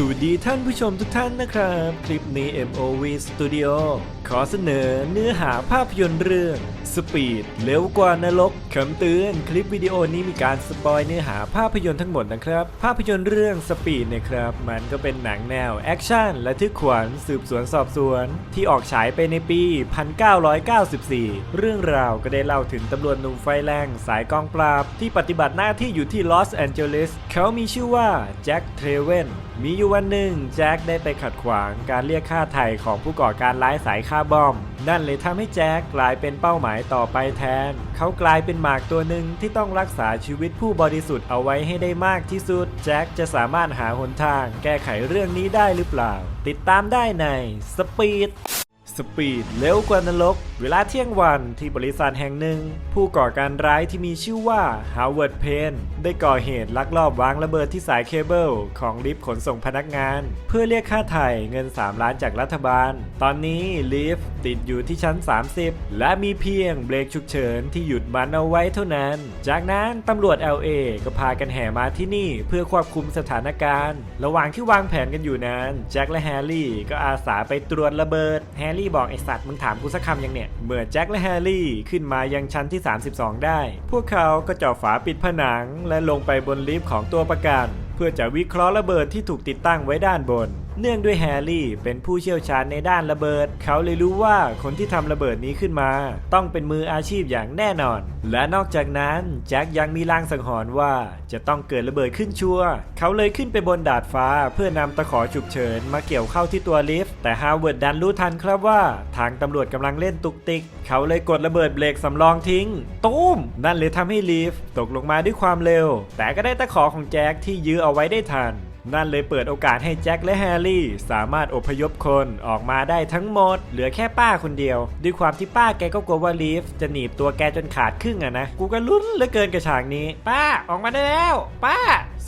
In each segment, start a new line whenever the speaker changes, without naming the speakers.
สวัสดีท่านผู้ชมทุกท่านนะครับ คลิปนี้ MOV Studio ขอเสนอเนื้อหาภาพยนตร์เรื่อง Speed เร็วกว่านรกคำเตือนคลิปวิดีโอนี้มีการสปอยเนื้อหาภาพยนตร์ทั้งหมดนะครับ ภาพยนตร์เรื่อง Speed เนะครับ มันก็เป็นหนังแนว แอคชั่นและทึกขวัญสืบสวนสอบสวน ที่ออกฉายไปในปี 1994 เรื่องราวก็ได้เล่าถึงตำรวจหนุ่มไฟแรงสายกองปราบที่ปฏิบัติหน้าที่อยู่ที่ลอสแอนเจลิสเขามีชื่อว่าแจ็คเทรเวน มีอยู่วันหนึ่งแจ็คได้ไปขัดขวางการเรียกค่าไถ่ของผู้ก่อการร้ายสายค่าบอม นั่นเลยทำให้แจ็คกลายเป็นเป้าหมายต่อไปแทน เขากลายเป็นหมากตัวหนึ่งที่ต้องรักษาชีวิตผู้บริสุทธิ์เอาไว้ให้ได้มากที่สุด แจ็คจะสามารถหาหนทางแก้ไขเรื่องนี้ได้หรือเปล่า ติดตามได้ในสปีด สปีดเร็วกว่านรก เวลาเที่ยงวันที่บริษัทแห่งหนึ่ง ผู้ก่อการร้ายที่มีชื่อว่าฮาวเวิร์ดเพนได้ก่อเหตุลักลอบวางระเบิดที่สายเคเบิลของลิฟต์ขนส่งพนักงาน เพื่อเรียกค่าไถ่เงิน 3 ล้านจากรัฐบาล ตอนนี้ลิฟต์ติดอยู่ที่ชั้น 30 และมีเพียงเบรกฉุกเฉินที่หยุดมันเอาไว้เท่านั้น จากนั้นตำรวจ LA ก็พากันแห่มาที่นี่เพื่อควบคุมสถานการณ์ ระหว่างที่วางแผนกันอยู่นั้นแจ็คและแฮร์รี่ก็อาสาไปตรวจระเบิดแฮร์รี่บอกไอสัตว์มึงถามกูสักคำยังเนี่ย เมื่อแจ็คและแฮร์รี่ขึ้นมายังชั้นที่ 32 ได้ พวกเขาก็เจาะฝาปิดผนัง และลงไปบนลิฟต์ของตัวประกัน เพื่อจะวิเคราะห์ระเบิดที่ถูกติดตั้งไว้ด้านบน เนื่องด้วยแฮร์รี่เป็นผู้เชี่ยวชาญในด้านระเบิด เขาเลยรู้ว่าคนที่ทำระเบิดนี้ขึ้นมา ต้องเป็นมืออาชีพอย่างแน่นอน และนอกจากนั้นแจ็คยังมีลางสังหรณ์ว่าจะต้องเกิดระเบิดขึ้นชัวร์เขาเลยขึ้นไปบนดาดฟ้าเพื่อนำตะขอฉุกเฉินมาเกี่ยวเข้าที่ตัวลิฟต์แต่ฮาวเวิร์ดดันรู้ทันครับว่า ทางตำรวจกำลังเล่นตุกติก เขาเลยกดระเบิดเบรกสำรองทิ้งตุ้มนั่นเลยทำให้ลิฟต์ตกลงมาด้วยความเร็ว แต่ก็ได้ตะขอของแจ็คที่ยื้อเอาไว้ได้ทัน นั่นเลยเปิดโอกาสให้แจ็คและแฮร์รี่ สามารถอพยพคนออกมาได้ทั้งหมด เหลือแค่ป้าคนเดียว ด้วยความที่ป้าแกก็กลัวว่าลีฟจะหนีบตัวแกจนขาดครึ่งอะนะ กูก็ลุ้นเหลือเกินกับฉากนี้ ป้าออกมาได้แล้ว ป้า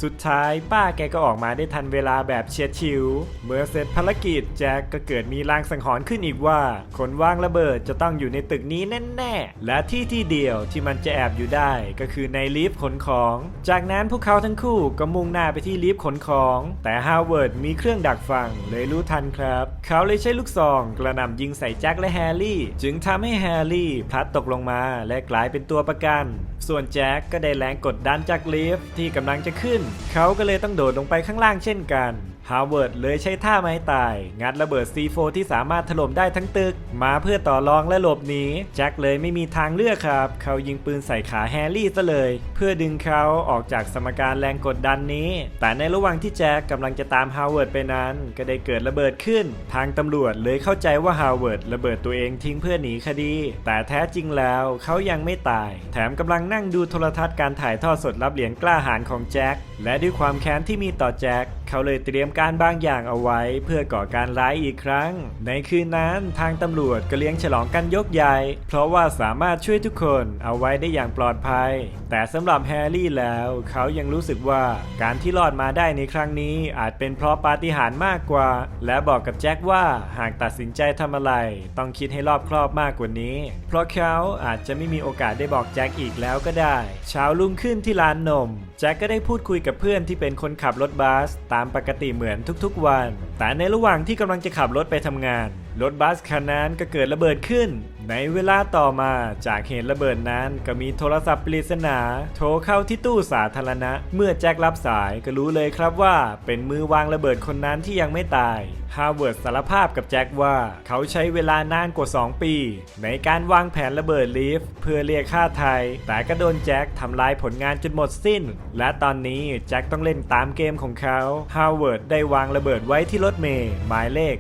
สุดท้ายป้าแกก็ออกมาได้ทันเวลาแบบเฉียดฉิว เมื่อเสร็จภารกิจแจ็คก็เกิดมีลางสังหรณ์ขึ้นอีกว่า คนวางระเบิดจะต้องอยู่ในตึกนี้แน่ๆ และที่ที่เดียวที่มันจะแอบอยู่ได้ก็คือในลิฟต์ขนของ จากนั้นพวกเขาทั้งคู่ก็มุ่งหน้าไปที่ลิฟต์ขนของ แต่ฮาวเวิร์ดมีเครื่องดักฟังเลยรู้ทันครับ เขาเลยใช้ลูกซองกระหน่ำยิงใส่แจ็คและแฮร์รี่ จึงทำให้แฮร์รี่พลัดตกลงมาและกลายเป็นตัวประกัน ส่วนแจ็คก็ได้แรงกดดันจากลิฟต์ที่กำลังจะขึ้นเขาก็เลยต้องโดดลงไปข้างล่างเช่นกัน ฮาวเวิร์ดเลยใช้ท่าไม้ตาย งัดระเบิด C4 ที่สามารถถล่มได้ทั้งตึก มาเพื่อต่อรองและหลบหนีแจ็คเลยไม่มีทางเลือกครับ เขายิงปืนใส่ขาแฮร์รี่ซะเลย เพื่อดึงเขาออกจากสมการแรงกดดันนี้ แต่ในระหว่างที่แจ็คกำลังจะตามฮาวเวิร์ดไปนั้น ก็ได้เกิดระเบิดขึ้น ทางตำรวจเลยเข้าใจว่าฮาวเวิร์ดระเบิดตัวเองทิ้งเพื่อหนีคดี แต่แท้จริงแล้วเขายังไม่ตาย แถมกำลังนั่งดูโทรทัศน์การถ่ายทอดสดรับเหรียญกล้าหาญของแจ็คและด้วยความแค้นที่มีต่อแจ็คเขาเลยเตรียมการการบางอย่างเอาไว้เพื่อก่อการร้ายอีกครั้ง ในคืนนั้นทางตำรวจก็เลี้ยงฉลองกันยกใหญ่ เพราะว่าสามารถช่วยทุกคนเอาไว้ได้อย่างปลอดภัย แต่สำหรับแฮร์รี่แล้วเขายังรู้สึกว่าการที่รอดมาได้ในครั้งนี้อาจเป็นเพราะปาฏิหาริย์มากกว่า และบอกกับแจ็คว่าหากตัดสินใจทำอะไร ต้องคิดให้รอบครอบมากกว่านี้ เพราะเขาอาจจะไม่มีโอกาสได้บอกแจ็คอีกแล้วก็ได้ เช้ารุ่งขึ้นที่ร้านนม แจ็คก็ได้พูดคุยกับเพื่อนที่เป็นคนขับรถบัสตามปกติเหมือนทุกๆวัน แต่ในระหว่างที่กำลังจะขับรถไปทำงาน รถบัสคันนั้นก็เกิดระเบิดขึ้น ในเวลาต่อมาจากเหตุระเบิดนั้นก็มีโทรศัพท์ปริศนา โทรเข้าที่ตู้สาธารณะ เมื่อแจ็ครับสายก็รู้เลยครับว่า เป็นมือวางระเบิดคนนั้นที่ยังไม่ตาย ฮาร์วาร์ดสารภาพกับแจ็คว่า เขาใช้เวลานานกว่า 2 ปี ในการวางแผนระเบิดลีฟเพื่อเรียกค่าไทย แต่ก็โดนแจ็คทำลายผลงานจนหมดสิ้น และตอนนี้แจ็คต้องเล่นตามเกมของเขาฮาร์วาร์ดได้วางระเบิดไว้ที่รถเมย์หมายเลข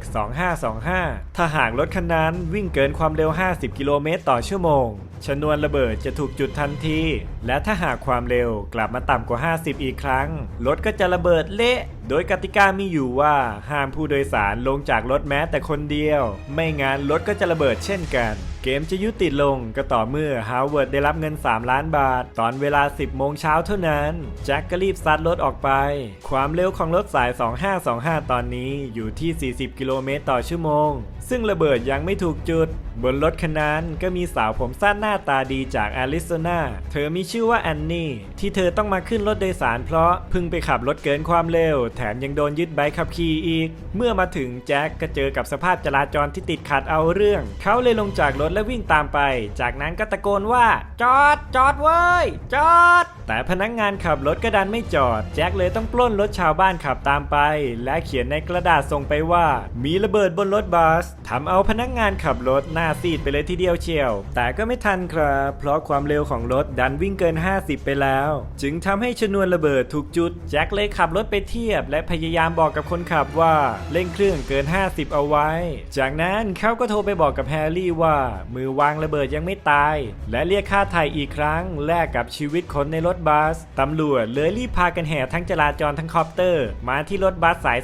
2525 ถ้าหากรถคันนั้นวิ่งเกินความเร็ว 50 กิโลเมตรต่อชั่วโมง ชนวนระเบิดจะถูกจุดทันที และถ้าหากความเร็วกลับมาต่ำกว่า 50 อีกครั้ง รถก็จะระเบิดเละ โดยกติกามีอยู่ว่าห้ามผู้โดยสารลงจากรถแม้แต่คนเดียว ไม่งั้นรถก็จะระเบิดเช่นกัน เกมจะยุติลงก็ต่อเมื่อฮาวเวิร์ดได้รับเงิน 3 ล้านบาท ตอนเวลา 10 โมงเช้าเท่านั้นแจ็คก็รีบซัดรถออกไป ความเร็วของรถสาย 2525 ตอนนี้อยู่ที่ 40 กิโลเมตรต่อชั่วโมง ซึ่งระเบิดยังไม่ถูกจุด บนรถคันนั้นก็มีสาวผมสั้นหน้าตาดีจากแอริโซนาเธอมีชื่อว่าแอนนี่ ที่เธอต้องมาขึ้นรถโดยสารเพราะเพิ่งไปขับรถเกินความเร็ว แถมยังโดนยึดใบขับขี่อีก เมื่อมาถึงแจ็คก็เจอกับสภาพจราจรที่ติดขัดเอาเรื่อง เขาเลยลงจากรถและวิ่งตามไป จากนั้นก็ตะโกนว่า จอดจอดเว้ยจอด แต่พนักงงานขับรถก็ดันไม่จอด แจ็คเลยต้องปล้นรถชาวบ้านขับตามไป และเขียนในกระดาษส่งไปว่า มีระเบิดบนรถบัสทำเอาพนักงงานขับรถหน้าซีดไปเลยทีเดียวเชียว แต่ก็ไม่ทันครับ เพราะความเร็วของรถดันวิ่งเกิน 50 ไปแล้ว จึงทำให้ชนวนระเบิดถูกจุด แจ็คเลยขับรถไปเทียบ และพยายามบอกกับคนขับว่าเร่งเครื่องเกิน 50 เอาไว้ จากนั้นเขาก็โทรไปบอกกับแฮร์รี่ว่า มือวางระเบิดยังไม่ตาย และเรียกค่าไถ่อีกครั้งแลกกับชีวิตคนในรถบัสตำรวจเลยรีบพากันแห่ทั้งจราจรทั้งคอปเตอร์ มาที่รถบัสสาย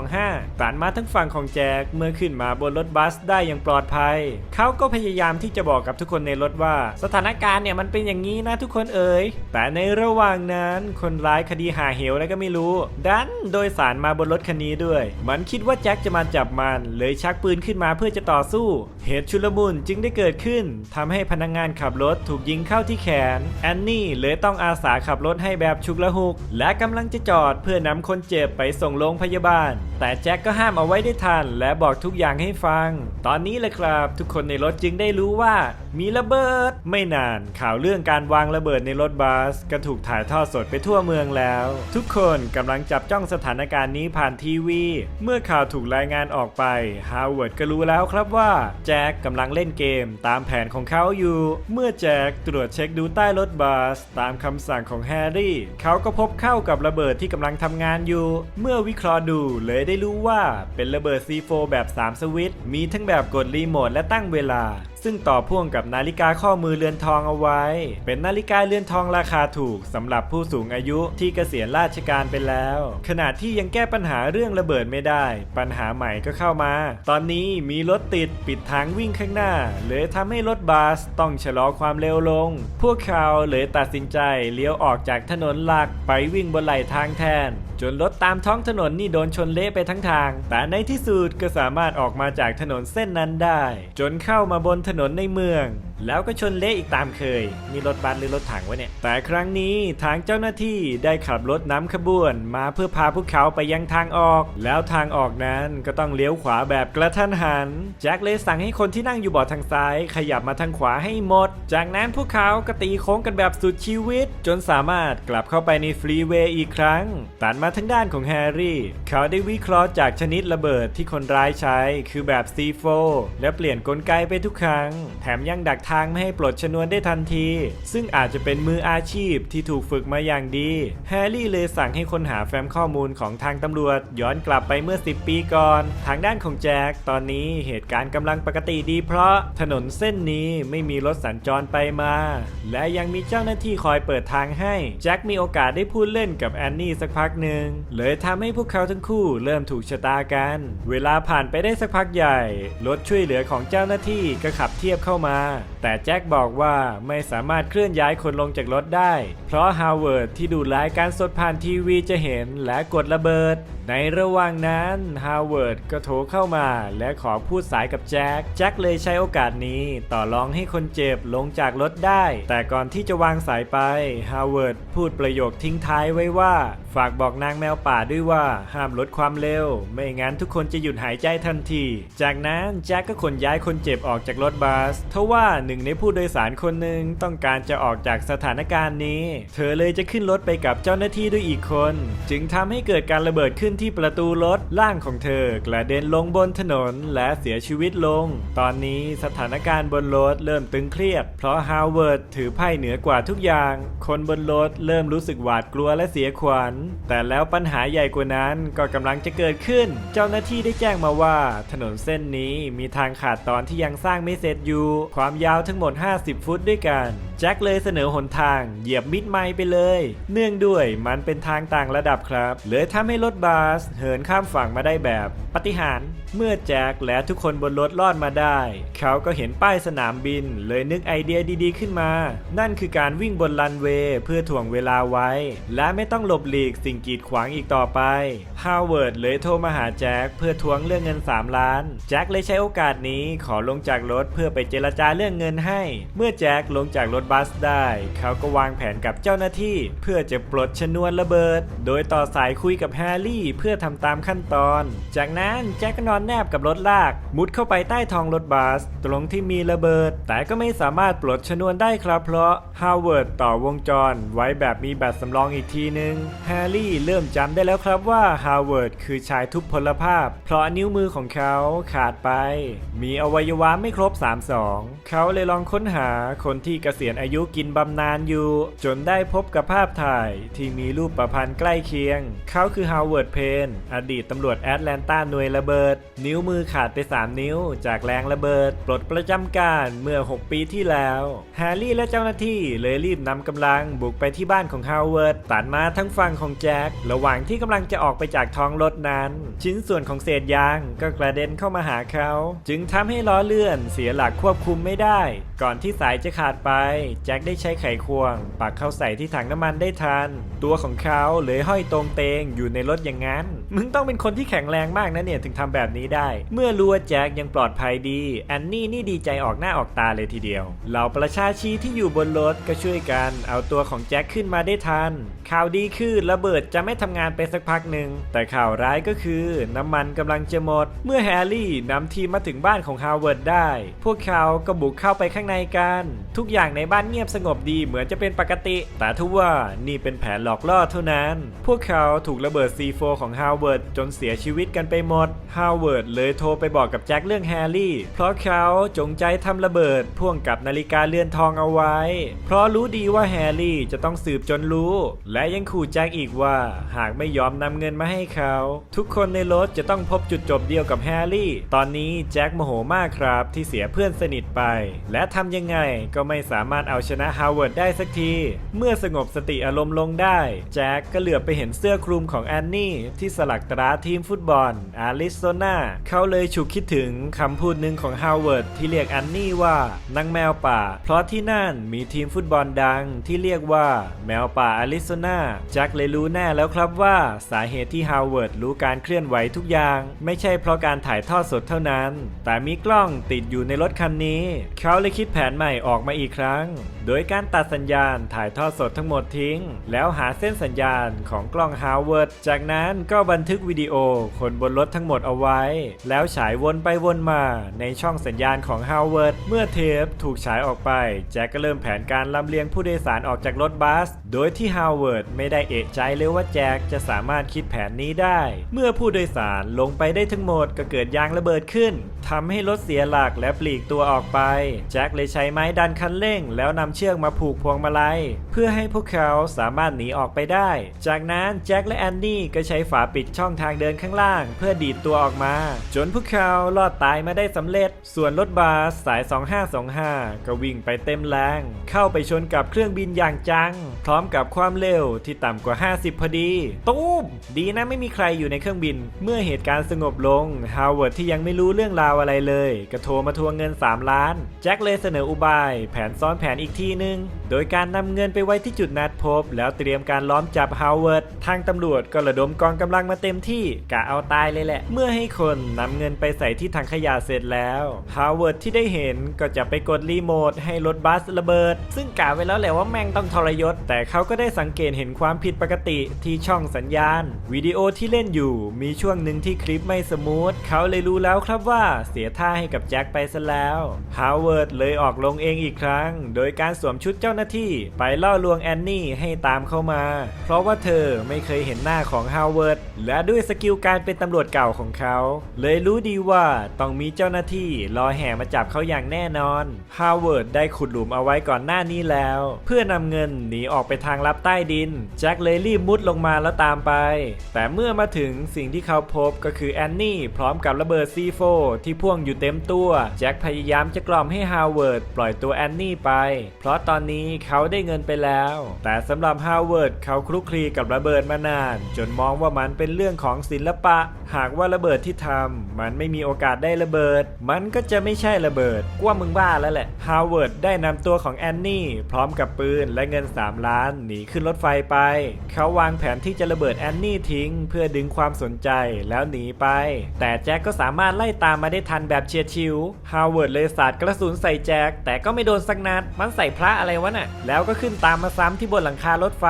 2525ตัดมาทั้งฝั่งของแจ็คเมื่อขึ้นมาบนรถบัสได้อย่างปลอดภัย เขาก็พยายามที่จะบอกกับทุกคนในรถว่า สถานการณ์เนี่ยมันเป็นอย่างนี้นะทุกคนเอ่ยแต่ในระหว่างนั้นคนร้ายคดีหาเหวอะไรก็ไม่รู้ ดันโดยสารมาบนรถคันนี้ด้วย มันคิดว่าแจ็คจะมาจับมัน เลยชักปืนขึ้นมาเพื่อจะต่อสู้ เหตุชุลมุนจึงได้เกิดขึ้นทำให้พนักงานขับรถถูกยิงเข้าที่แขนแอนนี่เลยต้องอาสาขับรถให้แบบฉุกละหุก และกำลังจะจอดเพื่อนำคนเจ็บไปส่งโรงพยาบาล แต่แจ็คก็ห้ามเอาไว้ได้ทัน และบอกทุกอย่างให้ฟัง ตอนนี้เลยครับ ทุกคนในรถจึงได้รู้ว่า มีระเบิด ไม่นานข่าวเรื่องการวางระเบิดในรถบัสก็ถูกถ่ายทอดสดไปทั่วเมืองแล้ว ทุกคนกำลังจับจ้องสถานการณ์นี้ผ่านทีวี เมื่อข่าวถูกรายงานออกไปฮาวเวิร์ดก็รู้แล้วครับว่าแจ็คกำลังเล่นเกมตามแผนของเขาอยู่ เมื่อแจ็คตรวจเช็คดูใต้รถบัสตามคำสั่งของแฮร์รี่ เขาก็พบเข้ากับระเบิดที่กำลังทำงานอยู่ เมื่อวิเคราะห์ดูเลยได้รู้ว่าเป็นระเบิด C4 แบบ3สวิต มีทั้งแบบกดรีโมทและตั้งเวลา ซึ่งต่อพ่วงกับนาฬิกาข้อมือเรือนทองเอาไว้ เป็นนาฬิกาเรือนทองราคาถูกสำหรับผู้สูงอายุที่เกษียณราชการไปแล้ว ขณะที่ยังแก้ปัญหาเรื่องระเบิดไม่ได้ ปัญหาใหม่ก็เข้ามา ตอนนี้มีรถติดปิดทางวิ่งข้างหน้าเลยทำให้รถบัสต้องชะลอความเร็วลง พวกเขาเลยตัดสินใจเลี้ยวออกจากถนนหลักไปวิ่งบนไหลทางแทน จนรถตามท้องถนนนี่โดนชนเละไปทั้งทาง แต่ในที่สุดก็สามารถออกมาจากถนนเส้นนั้นได้ จนเข้ามาบนถถนนในเมือง แล้วก็ชนเละอีกตามเคยนี่รถบัสหรือรถถังวะเนี่ย แต่ครั้งนี้ทางเจ้าหน้าที่ได้ขับรถน้ำขบวน มาเพื่อพาพวกเขาไปยังทางออก แล้วทางออกนั้นก็ต้องเลี้ยวขวาแบบกระทันหัน แจ็คเลยสั่งให้คนที่นั่งอยู่เบาะทางซ้าย ขยับมาทางขวาให้หมด จากนั้นพวกเขาก็ตีโค้งกันแบบสุดชีวิต จนสามารถกลับเข้าไปในฟรีเวย์อีกครั้ง ตัดมาทางด้านของแฮร์รี่ เขาได้วิเคราะห์จากชนิดระเบิดที่คนร้ายใช้ คือแบบ C4 และเปลี่ยนกลไกไปทุกครั้ง แถมยังดักทางไม่ให้ปลดชนวนได้ทันที ซึ่งอาจจะเป็นมืออาชีพที่ถูกฝึกมาอย่างดี แฮร์รี่เลยสั่งให้คนหาแฟ้มข้อมูลของทางตำรวจ ย้อนกลับไปเมื่อ 10 ปีก่อน ทางด้านของแจ็คตอนนี้เหตุการณ์กำลังปกติดีเพราะถนนเส้นนี้ไม่มีรถสัญจรไปมา และยังมีเจ้าหน้าที่คอยเปิดทางให้แจ็คมีโอกาสได้พูดเล่นกับแอนนี่สักพักหนึ่งเลยทำให้พวกเขาทั้งคู่เริ่มถูกชะตากัน เวลาผ่านไปได้สักพักใหญ่ รถช่วยเหลือของเจ้าหน้าที่ก็ขับเทียบเข้ามาแต่แจ็คบอกว่าไม่สามารถเคลื่อนย้ายคนลงจากรถได้ เพราะฮาวเวิร์ดที่ดูรายการสดผ่านทีวีจะเห็นและกดระเบิด ในระหว่างนั้นฮาวเวิร์ดก็โทรเข้ามาและขอพูดสายกับแจ็ค แจ็คเลยใช้โอกาสนี้ต่อรองให้คนเจ็บลงจากรถได้ แต่ก่อนที่จะวางสายไปฮาวเวิร์ดพูดประโยคทิ้งท้ายไว้ว่า ฝากบอกนางแมวป่าด้วยว่าห้ามลดความเร็ว ไม่งั้นทุกคนจะหยุดหายใจทันที จากนั้นแจ็คก็ขนย้ายคนเจ็บออกจากรถบัสทว่าหนึ่งในผู้โดยสารคนหนึ่งต้องการจะออกจากสถานการณ์นี้ เธอเลยจะขึ้นรถไปกับเจ้าหน้าที่ด้วยอีกคน จึงทำให้เกิดการระเบิดขึ้นที่ประตูรถร่างของเธอกระเด็นลงบนถนนและเสียชีวิตลง ตอนนี้สถานการณ์บนรถเริ่มตึงเครียด เพราะฮาวเวิร์ดถือไพ่เหนือกว่าทุกอย่าง คนบนรถเริ่มรู้สึกหวาดกลัวและเสียขวัญ แต่แล้วปัญหาใหญ่กว่านั้นก็กำลังจะเกิดขึ้น เจ้าหน้าที่ได้แจ้งมาว่า ถนนเส้นนี้มีทางขาดตอนที่ยังสร้างไม่เสร็จอยู่ ความยาวทั้งหมด 50 ฟุตด้วยกันแจ็คเลยเสนอหนทางเหยียบมิดไมล์ไปเลย เนื่องด้วยมันเป็นทางต่างระดับครับ เลยทำให้รถบับัสเหินข้ามฝั่งมาได้แบบปฏิหารเมื่อแจ็คและทุกคนบนรถรอดมาได้ เขาก็เห็นป้ายสนามบิน เลยนึกไอเดียดีๆขึ้นมา นั่นคือการวิ่งบนรันเวย์เพื่อถ่วงเวลาไว้ และไม่ต้องหลบหลีกสิ่งกีดขวางอีกต่อไปฮาวเวิร์ดเลยโทรมาหาแจ็คเพื่อทวงเรื่องเงิน 3 ล้าน แจ็คเลยใช้โอกาสนี้ขอลงจากรถเพื่อไปเจรจาเรื่องเงินให้ เมื่อแจ็คลงจากรถบัสได้ เขาก็วางแผนกับเจ้าหน้าที่ เพื่อจะปลดชนวนระเบิด โดยต่อสายคุยกับแฮร์รี่เพื่อทำตามขั้นตอน จากนั้นแจ็คก็นอนแนบกับรถลาก มุดเข้าไปใต้ท้องรถบัส ตรงที่มีระเบิด แต่ก็ไม่สามารถปลดชนวนได้ครับ เพราะฮาวเวิร์ดต่อวงจร ไว้แบบมีแบตสำรองอีกทีนึงแฮร์รี่เริ่มจำได้แล้วครับว่าฮาวเวิร์ดคือชายทุพพลภาพ เพราะนิ้วมือของเขาขาดไป มีอวัยวะไม่ครบ 32 เขาเลยลองค้นหาคนที่เกษียณอายุกินบำนาญอยู่ จนได้พบกับภาพถ่ายที่มีรูปประพันธ์ใกล้เคียง เขาคือฮาวเวิร์ดเพน อดีตตำรวจแอตแลนตาหน่วยระเบิด นิ้วมือขาดไป 3 นิ้ว จากแรงระเบิด ปลดประจำการเมื่อ 6 ปีที่แล้ว แฮร์รี่และเจ้าหน้าที่เลยรีบนำกำลังบุกไปที่บ้านของฮาวเวิร์ดตัดมาทั้งฝั่งของแจ็คระหว่างที่กำลังจะออกไปจากท้องรถนั้น ชิ้นส่วนของเศษยางก็กระเด็นเข้ามาหาเขา จึงทำให้ล้อเลื่อนเสียหลักควบคุมไม่ได้ ก่อนที่สายจะขาดไปแจ็คได้ใช้ไขควง ปักเข้าใส่ที่ถังน้ำมันได้ทัน ตัวของเขาเลยห้อยตรงเตงอยู่ในรถอย่างนั้น มึงต้องเป็นคนที่แข็งแรงมากนะเนี่ยถึงทำแบบนี้ได้ เมื่อรู้ว่าแจ็คยังปลอดภัยดีแอนนี่นี่ดีใจออกหน้าออกตาเลยทีเดียว เหล่าประชาชีที่อยู่บนรถก็ช่วยกัน เอาตัวของแจ็คขึ้นมาได้ทัน ข่าวดีคือระเบิดจะไม่ทำงานไปสักพักหนึ่ง แต่ข่าวร้ายก็คือ น้ำมันกำลังจะหมด เมื่อแฮร์รี่นำทีมมาถึงบ้านของฮาวเวิร์ดได้ พวกเขาก็บุกเข้าไปข้างในกัน ทุกอย่างในบ้านเงียบสงบดีเหมือนจะเป็นปกติ แต่ทว่านี่เป็นแผนหลอกล่อเท่านั้น พวกเขาถูกระเบิด C4 ของฮาวเวิร์ดจนเสียชีวิตกันไปหมด ฮาวเวิร์ดเลยโทรไปบอกกับแจ็คเรื่องแฮร์รี่ เพราะเขาจงใจทำระเบิดพ่วงกับนาฬิกาเรือนทองเอาไว้ เพราะรู้ดีว่าแฮร์รี่จะต้องสืบจนรู้ และยังขู่แจ็คอีกว่า หากไม่ยอมนำเงินมาให้เขา ทุกคนในรถจะต้องพบจุดจบเดียวกับแฮร์รี่ ตอนนี้แจ็คโมโหมากครับที่เสียเพื่อนสนิทไป และทำยังไงก็ไม่สามารถเอาชนะฮาวเวิร์ดได้สักที เมื่อสงบสติอารมณ์ลงได้ แจ็คก็เหลือบไปเห็นเสื้อคลุมของแอนนี่ที่สลักตราทีมฟุตบอลอาริโซนาเขาเลยฉุกคิดถึงคำพูดหนึ่งของฮาวเวิร์ดที่เรียกแอนนี่ว่านางแมวป่า เพราะที่นั่นมีทีมฟุตบอลดังที่เรียกว่าแมวป่าอาริโซนาแจ็คเลยรู้แน่แล้วครับว่าสาเหตุที่ฮาวเวิร์ดรู้การเคลื่อนไหวทุกอย่าง ไม่ใช่เพราะการถ่ายทอดสดเท่านั้น แต่มีกล้องติดอยู่ในรถคันนี้ เขาเลยคิดแผนใหม่ออกมาอีกครั้ง โดยการตัดสัญญาณถ่ายทอดสดทั้งหมดทิ้ง แล้วหาเส้นสัญญาณของกล้องฮาวเวิร์ดจากนั้นก็บันนทึกวิดีโอคนบนรถทั้งหมดเอาไว้ แล้วฉายวนไปวนมาในช่องสัญญาณของฮาวเวิร์ดเมื่อเทปถูกฉายออกไป แจ็คก็เริ่มแผนการลำเลียงผู้โดยสารออกจากรถบัส โดยที่ฮาวเวิร์ดไม่ได้เอะใจเลยว่าแจ็คจะสามารถคิดแผนนี้ได้ เมื่อผู้โดยสารลงไปได้ทั้งหมดก็เกิดยางระเบิดขึ้นทำให้รถเสียหลักและปลีกตัวออกไป แจ็คเลยใช้ไม้ดันคันเร่ง แล้วนำเชือกมาผูกพวงมาลัย เพื่อให้พวกเขาสามารถหนีออกไปได้ จากนั้นแจ็คและแอนดี้ก็ใช้ฝาปิดิดช่องทางเดินข้างล่าง เพื่อดีดตัวออกมา จนพวกเขารอดตายมาได้สำเร็จ ส่วนรถบัสสาย 2525 ก็วิ่งไปเต็มแรง เข้าไปชนกับเครื่องบินอย่างจัง พร้อมกับความเร็วที่ต่ำกว่า 50 พอดี ตูมดีนะไม่มีใครอยู่ในเครื่องบิน เมื่อเหตุการณ์สงบลงฮาวเวิร์ดที่ยังไม่รู้เรื่องราวอะไรเลยก็โทรมาทวงเงิน 3 ล้าน แจ็คเลยเสนออุบาย แผนซ้อนแผนอีกทีนึง โดยการนำเงินไปไว้ที่จุดนัดพบ แล้วเตรียมการล้อมจับฮาวเวิร์ดทางตำรวจก็ระดมกองกำลังมาเต็มที่กะเอาตายเลยแหละ เมื่อให้คนนำเงินไปใส่ที่ถังขยะเสร็จแล้วฮาวเวิร์ดที่ได้เห็นก็จะไปกดรีโมทให้รถบัสระเบิด ซึ่งกะไว้แล้วแหละว่าแม่งต้องทรยศ แต่เขาก็ได้สังเกตเห็นความผิดปกติที่ช่องสัญญาณ วิดีโอที่เล่นอยู่มีช่วงหนึ่งที่คลิปไม่สมูทเขาเลยรู้แล้วครับว่าเสียท่าให้กับแจ็คไปซะแล้วฮาวเวิร์ดเลยออกลงเองอีกครั้ง โดยการสวมชุดเจ้าหน้าที่ ไปล่อลวงแอนนี่ให้ตามเข้ามา เพราะว่าเธอไม่เคยเห็นหน้าของฮาวเวิร์ด และด้วยสกิลการเป็นตำรวจเก่าของเขา เลยรู้ดีว่าต้องมีเจ้าหน้าที่รอแห่มาจับเขาอย่างแน่นอนฮาวเวิร์ดได้ขุดหลุมเอาไว้ก่อนหน้านี้แล้ว เพื่อนำเงินหนีออกไปทางลับใต้ดินแจ็คเลยรีบมุดลงมาแล้วตามไป แต่เมื่อมาถึงสิ่งที่เขาพบก็คือแอนนี่พร้อมกับระเบิด C4 ที่พ่วงอยู่เต็มตัวแจ็คพยายามจะกล่อมให้ฮาวเวิร์ดปล่อยตัวแอนนี่ไป เพราะตอนนี้เขาได้เงินไปแล้ว แต่สำหรับฮาวเวิร์ดเขาคลุกคลีกับระเบิดมานาน จนมองว่ามันเป็นเป็นเรื่องของศิลปะ หากว่าระเบิดที่ทำมันไม่มีโอกาสได้ระเบิด มันก็จะไม่ใช่ระเบิดกว่ามึงบ้าแล้วแหละฮาวเวิร์ดได้นำตัวของแอนนี่ พร้อมกับปืนและเงิน 3 ล้านหนีขึ้นรถไฟไป เขาวางแผนที่จะระเบิดแอนนี่ทิ้ง เพื่อดึงความสนใจแล้วหนีไป แต่แจ็คก็สามารถไล่ตามมาได้ทันแบบเฉียดฉิวฮาวเวิร์ดเลยสาดกระสุนใส่แจ็คแต่ก็ไม่โดนสักนัดมันใส่พระอะไรวะน่ะแล้วก็ขึ้นตามมาซ้ำที่บนหลังคารถไฟ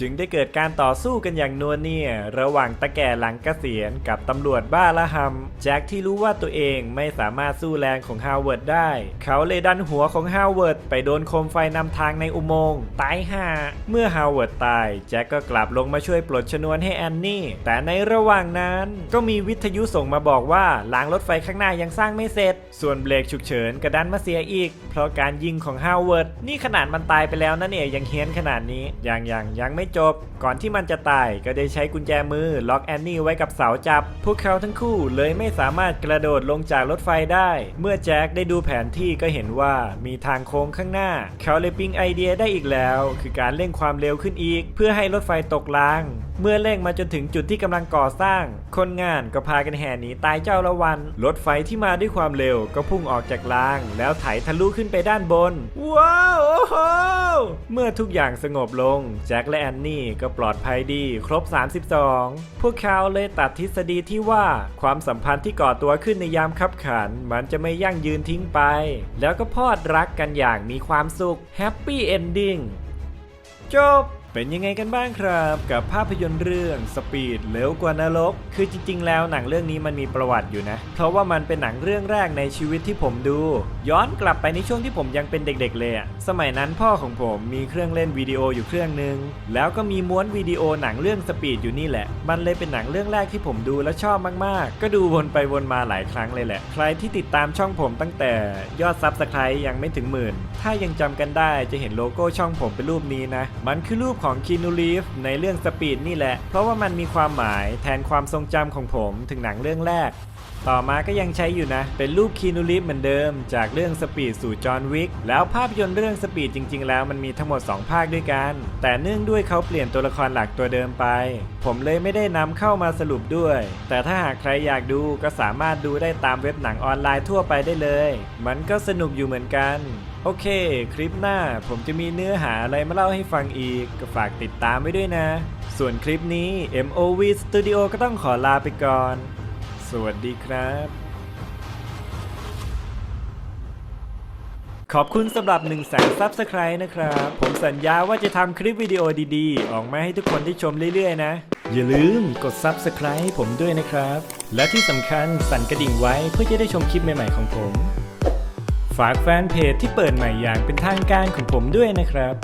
จึงได้เกิดการต่อสู้กันอย่างนัวเนียระหว่างตะแก่หลังเกษียณกับตำรวจบ้าละหำแจ็คที่รู้ว่าตัวเองไม่สามารถสู้แรงของฮาวเวิร์ดได้ เขาเลยดันหัวของฮาวเวิร์ดไปโดนโคมไฟนำทางในอุโมงค์ตายห่าเมื่อฮาวเวิร์ดตาย แจ็คก็กลับลงมาช่วยปลดชนวนให้แอนนี่แต่ในระหว่างนั้นก็มีวิทยุส่งมาบอกว่ารางรถไฟข้างหน้ายังสร้างไม่เสร็จ ส่วนเบรกฉุกเฉินกระดันมาเสียอีก เพราะการยิงของฮาวเวิร์ดนี่ขนาดมันตายไปแล้วนะเนี่ยยังเฮี้ยนขนาดนี้ยังยังยังไม่จบ ก่อนที่มันจะตายก็ได้ใช้กุญแจมือล็อกแอนนี่ไว้กับเสาจับ พวกเขาทั้งคู่เลยไม่สามารถกระโดดลงจากรถไฟได้ เมื่อแจ็คได้ดูแผนที่ก็เห็นว่ามีทางโค้งข้างหน้า เขาเลยปิ้งไอเดียได้อีกแล้ว คือการเร่งความเร็วขึ้นอีก เพื่อให้รถไฟตกราง เมื่อเร่งมาจนถึงจุดที่กำลังก่อสร้าง คนงานก็พากันแห่หนีตายเจ้าละวัน รถไฟที่มาด้วยความเร็วก็พุ่งออกจากราง แล้วไถทะลุขึ้นไปด้านบน ว้าวโอ้โหเมื่อทุกอย่างสงบลง แจ็คและแอนนี่ก็ปลอดภัยดีครบ 32 พวกเขาเลยตัดทฤษฎีที่ว่าความสัมพันธ์ที่ก่อตัวขึ้นในยามคับขัน มันจะไม่ยั่งยืนทิ้งไป แล้วก็พอดรักกันอย่างมีความสุขแฮปปี้เอนดิ้งจบ เป็นยังไงกันบ้างครับ กับภาพยนตร์เรื่องสปีดเร็วกว่านรก คือจริง ๆ แล้วหนังเรื่องนี้มันมีประวัติอยู่นะ เพราะว่ามันเป็นหนังเรื่องแรกในชีวิตที่ผมดู ย้อนกลับไปในช่วงที่ผมยังเป็นเด็ก ๆ เลยอะสมัยนั้นพ่อของผมมีเครื่องเล่นวิดีโออยู่เครื่องหนึ่งแล้วก็มีม้วนวิดีโอหนังเรื่องสปีดอยู่นี่แหละ มันเลยเป็นหนังเรื่องแรกที่ผมดูและชอบมากๆ ก็ดูวนไปวนมาหลายครั้งเลยแหละ ใครที่ติดตามช่องผมตั้งแต่ยอดซับสไครต์ยังไม่ถึงหมื่น ถ้ายังจำกันได้จะเห็นโลโก้ช่องผมเป็นรูปนี้นะ มันคือรูปของคีนูรีฟในเรื่องสปีดนี่แหละ เพราะว่ามันมีความหมายแทนความทรงจำของผมถึงหนังเรื่องแรก ต่อมาก็ยังใช้อยู่นะ เป็นรูปคีนูรีฟเหมือนเดิม จากเรื่องสปีดสู่จอห์นวิก แล้วภาพยนตร์เรื่องสปีดจริง ๆ แล้วมันมีทั้งหมด 2 ภาคด้วยกัน แต่เนื่องด้วยเขาเปลี่ยนตัวละครหลักตัวเดิมไป ผมเลยไม่ได้นำเข้ามาสรุปด้วย แต่ถ้าหากใครอยากดูก็สามารถดูได้ตามเว็บหนังออนไลน์ทั่วไปได้เลย มันก็สนุกอยู่เหมือนกัน โอเค คลิปหน้าผมจะมีเนื้อหาอะไรมาเล่าให้ฟังอีก ก็ฝากติดตามไว้ด้วยนะ ส่วนคลิปนี้ MOV Studio ก็ต้องขอลาไปก่อน สวัสดีครับ ขอบคุณสำหรับ1 0 0 0 0แสนซับสไครต์นะครับ ผมสัญญาว่าจะทำคลิปวิดีโอดีๆ ออกมาให้ทุกคนได้ชมเรื่อยๆนะ อย่าลืมกด Subscribe ผมด้วยนะครับ และที่สำคัญสั่นกระดิ่งไว้เพื่อจะได้ชมคลิปใหม่ๆของผม ฝากแฟนเพจที่เปิดใหม่อย่างเป็นทางการของผมด้วยนะครับ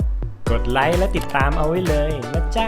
กดไลค์และติดตามเอาไว้เลยนะจ๊ะ